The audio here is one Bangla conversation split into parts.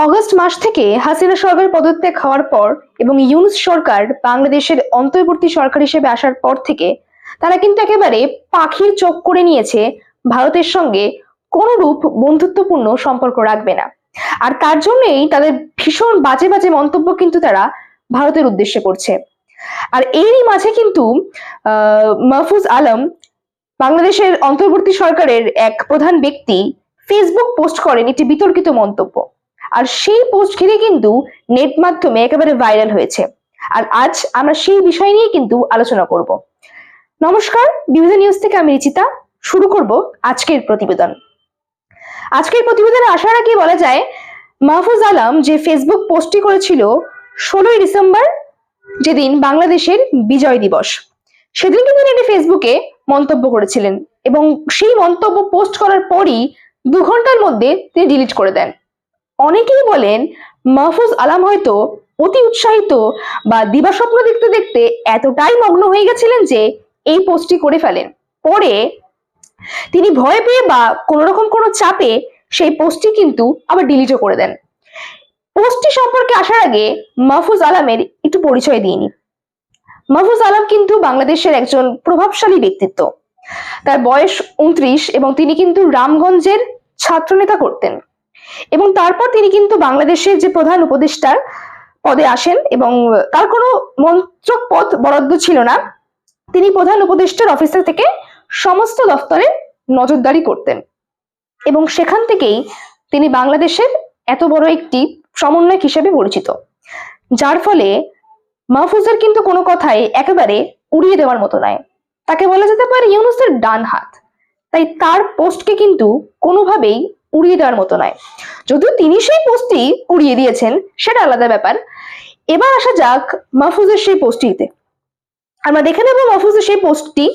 অগস্ট মাস থেকে হাসিনা সরকার পদত্যাগ হওয়ার পর এবং ইউনুস সরকার বাংলাদেশের অন্তর্বর্তী সরকার হিসেবে আসার পর থেকে তারা কিন্তু একেবারে পাখির চোখ করে নিয়েছে ভারতের সঙ্গে কোনরূপ বন্ধুত্বপূর্ণ সম্পর্ক রাখবে না। আর তার জন্যই তাদের ভীষণ বাজে বাজে মন্তব্য কিন্তু তারা ভারতের উদ্দেশ্যে করছে। আর এরই মাঝে কিন্তু মাহফুজ আলম বাংলাদেশের অন্তর্বর্তী সরকারের এক প্রধান ব্যক্তি ফেসবুক পোস্ট করেন একটি বিতর্কিত মন্তব্য। আর সেই পোস্ট ঘিরে কিন্তু নেট মাধ্যমে একেবারে ভাইরাল হয়েছে। আর আজ আমরা সেই বিষয় নিয়ে কিন্তু আলোচনা করব। নমস্কার, বিবিধ নিউজ থেকে আমি রিচিতা। শুরু করব আজকের প্রতিবেদন। আজকের প্রতিবেদনে আসার আগে বলা যায়, মাহফুজ আলম যে ফেসবুক পোস্টটি করেছিল ষোলোই ডিসেম্বর, যেদিন বাংলাদেশের বিজয় দিবস, সেদিন কিন্তু তিনি ফেসবুকে মন্তব্য করেছিলেন এবং সেই মন্তব্য পোস্ট করার পরই দু ঘণ্টার মধ্যে তিনি ডিলিট করে দেন। অনেকেই বলেন, মাহফুজ আলাম হয়তো অতি উৎসাহিত বা দিবাস্বপ্ন দেখতে দেখতে এতটাই মগ্ন হয়ে গেছিলেন যে এই পোস্টটি করে ফেলেন। পরে তিনি ভয় পেয়ে বা কোনো রকম কোনো চাপে সেই পোস্টটি কিন্তু আবার ডিলিটও করে দেন। পোস্টটি সম্পর্কে আসার আগে মাহফুজ আলামের একটু পরিচয় দিইনি মাহফুজ আলম কিন্তু বাংলাদেশের একজন প্রভাবশালী ব্যক্তিত্ব। তার বয়স উনত্রিশ এবং তিনি কিন্তু রামগঞ্জের ছাত্রনেতা করতেন। এবং তারপর তিনি কিন্তু বাংলাদেশের যে প্রধান উপদেষ্টার পদে আসেন এবং তার কোনো মন্ত্রক পদ বরাদ্দ ছিল না। তিনি প্রধান উপদেষ্টার অফিসার থেকে সমস্ত দফতরে নজরদারি করতেন এবং সেখান থেকেই তিনি বাংলাদেশের এত বড় একটি সমন্বয়ক হিসেবে পরিচিত। যার ফলে মাহফুজের কিন্তু কোনো কথাই একেবারে উড়িয়ে দেওয়ার মতো নয়। তাকে বলা যেতে পারে ইউনুসের ডান হাত। তাই তার পোস্টকে কিন্তু কোনোভাবেই উড়িয়ে দেওয়ার মতো নয়। যদিও তিনি সেই পোস্টটি উড়িয়ে দিয়েছেন, সেটা আলাদা ব্যাপার। এবার আসা যাক মাহফুজের সেই পোস্টটিতে আমরা দেখে নেব মাহফুজের সেই পোস্টটি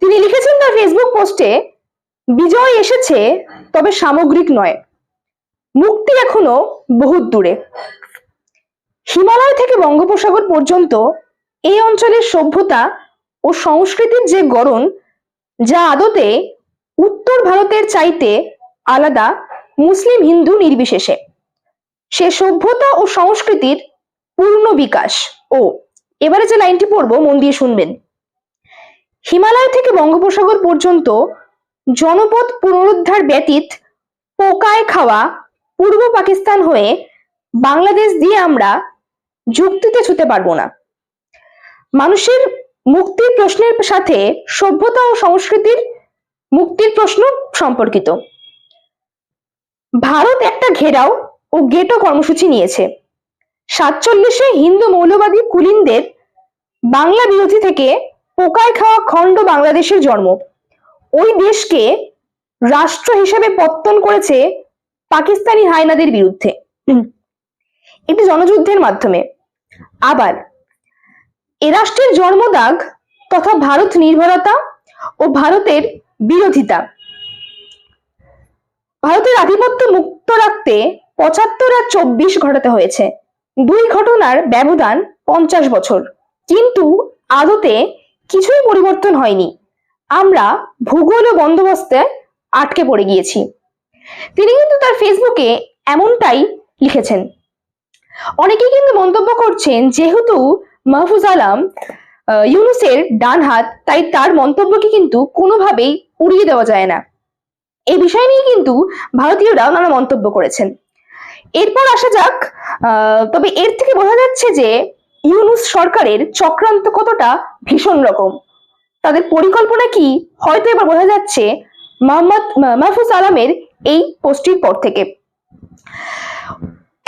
তিনি লিখেছেন তার ফেসবুক পোস্টে বিজয় এসেছে, তবে সামগ্রিক নয়। মুক্তি এখনও বহুত দূরে। হিমালয় থেকে বঙ্গোপসাগর পর্যন্ত এই অঞ্চলের সভ্যতা ও সংস্কৃতির যে গড়ন, যা আদতে উত্তর ভারতের চাইতে আলাদা মুসলিম হিন্দু নির্বিশেষে। সে সভ্যতা ও সংস্কৃতির পূর্ণ বিকাশ। ও, এবারে যে লাইনটি পড়ব, মন দিয়ে শুনবেন। হিমালয় থেকে বঙ্গোপসাগর পর্যন্ত জনপদ পুনরুদ্ধার ব্যতীত পোকায় খাওয়া পূর্ব পাকিস্তান হয়ে বাংলাদেশ দিয়ে আমরা যুক্তিতে ছুতে পারব না। মানুষের মুক্তির প্রশ্নের সাথে সভ্যতা ও সংস্কৃতির মুক্তির প্রশ্ন সম্পর্কিত। ভারত একটা ঘেরাও ও গেটো কর্মসূচি নিয়েছে। সাতচল্লিশে হিন্দু মৌলবাদী কুলিনদের বাংলা বিরোধী থেকে পোকায় খাওয়া খণ্ড বাংলাদেশের জন্ম। ওই দেশকে রাষ্ট্র হিসেবে পত্তন করেছে পাকিস্তানি হায়নাদের বিরুদ্ধে। একটি জনযুদ্ধের মাধ্যমে। আবার এ রাষ্ট্রের জন্মদাগ তথা ভারত নির্ভরতা ও ভারতের বিরোধিতা। ভারতের আধিপত্য মুক্ত রাখতে পঁচাত্তর আর চব্বিশ ঘটাতে হয়েছে। দুই ঘটনার ব্যবধান পঞ্চাশ বছর। কিন্তু আদতে কিছুই পরিবর্তন হয়নি। আমরা ভূগোল ও বন্দোবস্তে আটকে পড়ে গিয়েছি। তিনি কিন্তু তার ফেসবুকে এমনটাই লিখেছেন। অনেকেই কিন্তু মন্তব্য করছেন, যেহেতু মাহফুজ আলম ইউনুসের ডান হাত, তাই তার মন্তব্যকে কিন্তু কোনোভাবেই উড়িয়ে দেওয়া যায় না। এই বিষয় নিয়ে কিন্তু ভারতীয়রাও নানা মন্তব্য করেছেন। এরপর আসা যাক তবে এর থেকে বোঝা যাচ্ছে যে ইউনুস সরকারের চক্রান্ত কতটা ভীষণ রকম। তাদের পরিকল্পনা কি, হয়তো এবার বোঝা যাচ্ছে মোহাম্মদ মাহফুজ আলমের এই পোস্টটির পর থেকে।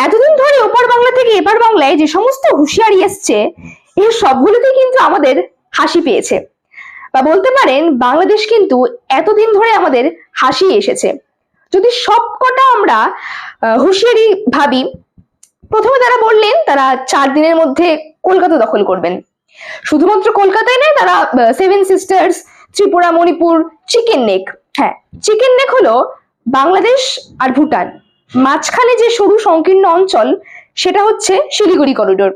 এতদিন ধরে ওপার বাংলা থেকে এপার বাংলায় যে সমস্ত হুঁশিয়ারি এসছে, এর সবগুলোতে কিন্তু আমাদের হাসি পেয়েছে। বা বলতে পারেন, বাংলাদেশ কিন্তু এতদিন ধরে আমাদের হাসি এসেছে। যদি সবকটা আমরা হুঁশিয়ারি ভাবি, প্রথমে তারা বললেন, তারা চার দিনের মধ্যে কলকাতা দখল করবেন। শুধুমাত্র কলকাতায় নয়, তারা seven sisters Tripura, Manipur chicken neck হ্যাঁ চিকেন নেক হলো বাংলাদেশ আর ভুটান। মাঝখানে যে সরু সংকীর্ণ অঞ্চল, সেটা হচ্ছে শিলিগুড়ি করিডোর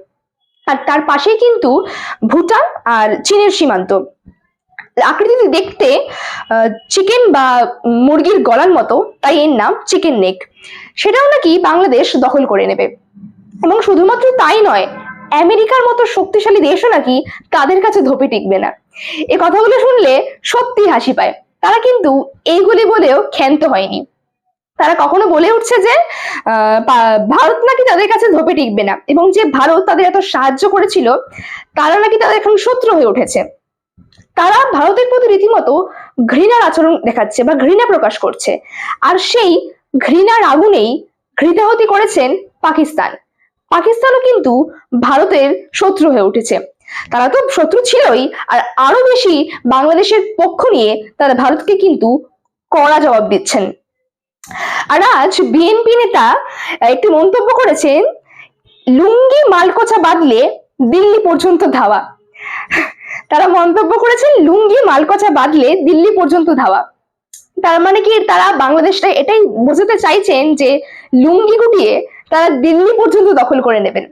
আর তার পাশেই কিন্তু ভুটান আর চীনের সীমান্ত। আকৃতিতে দেখতে চিকেন বা মুরগির গলার মতো, তাই এর নাম চিকেন নেক। সেটাও নাকি বাংলাদেশ দখল করে নেবে। এবং শুধুমাত্র তাই নয়, আমেরিকার মতো শক্তিশালী দেশও নাকি তাদের কাছে ধোপে টিকবে না। এ কথাগুলো শুনলে সত্যি হাসি পায়। তারা কিন্তু এইগুলি বলেও ক্ষান্ত হয়নি। তারা কখনো বলে উঠছে যে ভারত নাকি তাদের কাছে ধোপে টিকবে না। এবং যে ভারত তাদের এত সাহায্য করেছিল, তারা নাকি তাদের এখন শত্রু হয়ে উঠেছে। তারা ভারতের প্রতি রীতিমতো ঘৃণার আচরণ দেখাচ্ছে বা ঘৃণা প্রকাশ করছে। আর সেই ঘৃণার আগুনেই ঘৃতাহতি করেছেন পাকিস্তান। পাকিস্তানও কিন্তু ভারতের শত্রু হয়ে উঠেছে। তারা তো শত্রু ছিলই, আর আরও বেশি বাংলাদেশের পক্ষ নিয়ে তারা ভারতকে কিন্তু কড়া জবাব দিচ্ছেন। আর আজ বিএনপি নেতা একটি মন্তব্য করেছেন, লুঙ্গি মালকোচা বাদলে দিল্লি পর্যন্ত ধাওয়া। তারা মন্তব্য করেছেন, লুঙ্গি মালকোচা বাদলে দিল্লি পর্যন্ত ধাওয়া। তার মানে কি, তারা বাংলাদেশটা এটাই বোঝাতে চাইছেন যে লুঙ্গি গুটিয়ে তারা দিল্লি পর্যন্ত দখল করে নেবেন।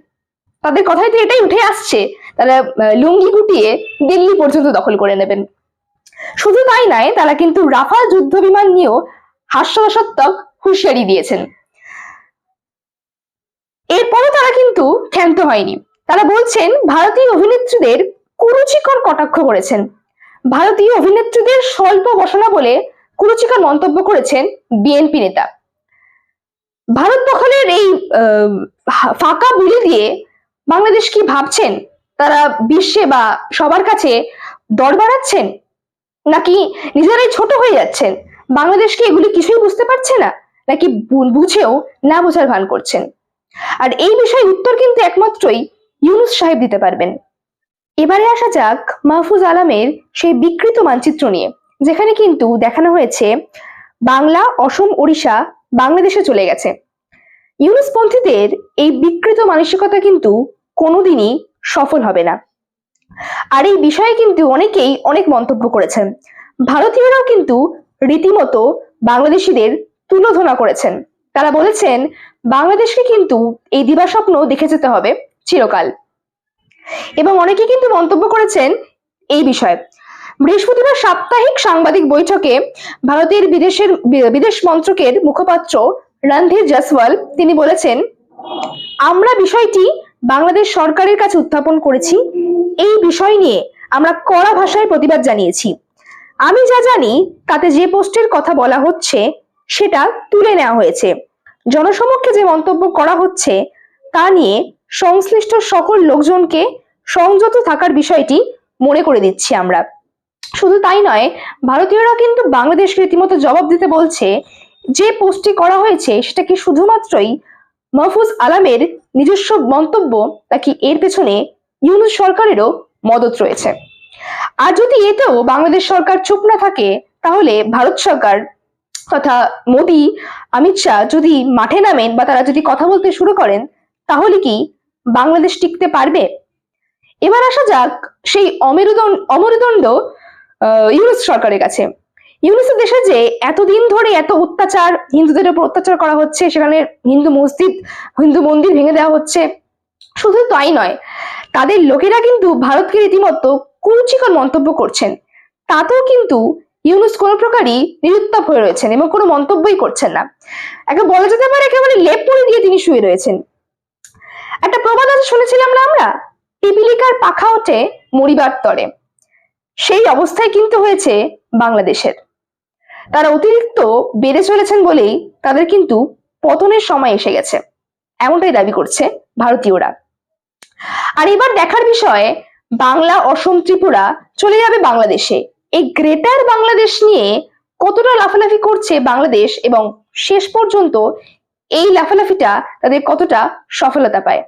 তাদের কথাই তো এটাই উঠে আসছে, তারা লুঙ্গি গুটিয়ে দিল্লি পর্যন্ত দখল করে নেবেন। শুধু তাই নয়, তারা কিন্তু রাফাল যুদ্ধ বিমান নিয়েও হাস্যরসাত্মক হুঁশিয়ারি দিয়েছেন। এরপরও তারা কিন্তু ক্ষান্ত হয়নি। তারা বলছেন, ভারতীয় অভিনেত্রীদের কুরুচিকর কটাক্ষ করেছেন। ভারতীয় অভিনেত্রীদের স্বল্প বসনা বলে কুরুচিকর মন্তব্য করেছেন বিএনপি নেতা। ভারত দখলের এই ফাঁকা বুলি দিয়ে বাংলাদেশ কি ভাবছেন? তারা বিশ্বে বা সবার কাছে দর বাড়াচ্ছেন? নাকি নিজেরাই ছোট হয়ে যাচ্ছেন? বাংলাদেশ কি এগুলি কিছুই বুঝতে পারছে না? নাকি বুঝেও না বোঝার ভান করছেন? আর এই বিষয়ে উত্তর কিন্তু একমাত্রই ইউনুস সাহেব দিতে পারবেন। এবারে আসা যাক মাহফুজ আলমের সেই বিকৃত মানচিত্র নিয়ে, যেখানে কিন্তু দেখানো হয়েছে, বাংলা, অসম, ওড়িশা, বাংলাদেশে চলে গেছে। ইউনুসপন্থীদের এই বিকৃত মানসিকতা কিন্তু কোনোদিনই সফল হবে না। আর এই বিষয়ে কিন্তু অনেকেই অনেক মন্তব্য করেছেন। ভারতীয়রাও কিন্তু রীতিমতো বাংলাদেশিদের তুলোধনা করেছেন। তারা বলেছেন, বাংলাদেশকে কিন্তু এই দিবাস্বপ্ন দেখে যেতে হবে চিরকাল। এবং অনেকে কিন্তু মন্তব্য করেছেন এই বিষয়ে। বৃহস্পতিবার সাপ্তাহিক সাংবাদিক বৈঠকে ভারতের বিদেশের বিদেশ মন্ত্রকের মুখপাত্র রণধীর জসওয়াল তিনি বলেছেন, আমরা বিষয়টি বাংলাদেশ সরকারের কাছে উত্থাপন করেছি। এই বিষয় নিয়ে আমরা কড়া ভাষায় প্রতিবাদ জানিয়েছি। আমি যা জানি, তাতে যে পোস্টের কথা বলা হচ্ছে, সেটা তুলে নেওয়া হয়েছে। জনসমক্ষে যে মন্তব্য করা হচ্ছে, তা নিয়ে সংশ্লিষ্ট সকল লোকজনকে সংযত থাকার বিষয়টি মনে করে দিচ্ছি আমরা। শুধু তাই নয়, ভারতীয়রা কিন্তু বাংলাদেশকে রীতিমতো জবাব দিতে বলছে, যে পোস্টটি করা হয়েছে, সেটা কি শুধুমাত্রই মাহফুজ আলামের নিজস্ব মন্তব্য, নাকি এর পেছনে ইউনুস সরকারেরও মদত রয়েছে? আর যদি এতেও বাংলাদেশ সরকার চুপ না থাকে, তাহলে ভারত সরকার তথা মোদি, অমিত শাহ যদি মাঠে নামেন বা তারা যদি কথা বলতে শুরু করেন, তাহলে কি বাংলাদেশ টিকতে পারবে? এবার আসা যাক সেই অমেরুদণ্ড, অমরদণ্ড ইউনুস সরকারের কাছে। ইউনুসের দেশে যে এতদিন ধরে এত অত্যাচার, হিন্দুদের উপর অত্যাচার করা হচ্ছে, সেখানে হিন্দু মসজিদ, হিন্দু মন্দির ভেঙে দেওয়া হচ্ছে, শুধু তাই নয়, তাদের লোকেরা কিন্তু ভারতকে রীতিমতো কুরুচিকর মন্তব্য করছেন। তাতেও কিন্তু ইউনুস কোনো প্রকারই নিরুত্তাপ হয়ে রয়েছেন এবং কোনো মন্তব্যই করছেন না। একে বলা যেতে পারে একেবারে লেপ পরে দিয়ে তিনি শুয়ে রয়েছেন। একটা প্রবাদ আছে শুনেছিলাম না আমরা? পিপিলিকার পাখা ওঠে মরিবার তরে। সেই অবস্থায় কিন্তু হয়েছে বাংলাদেশের। তারা অতিরিক্ত বেড়ে চলেছেন বলেই তাদের কিন্তু পতনের সময় এসে গেছে। এমনটাই দাবি করছে ভারতীয়রা। আর এবার দেখার বিষয় বাংলা, অসম, ত্রিপুরা চলে যাবে বাংলাদেশে। এই গ্রেটার বাংলাদেশ নিয়ে কতটা লাফালাফি করছে বাংলাদেশ এবং শেষ পর্যন্ত এই লাফালাফিটা তাদের কতটা সফলতা পায়?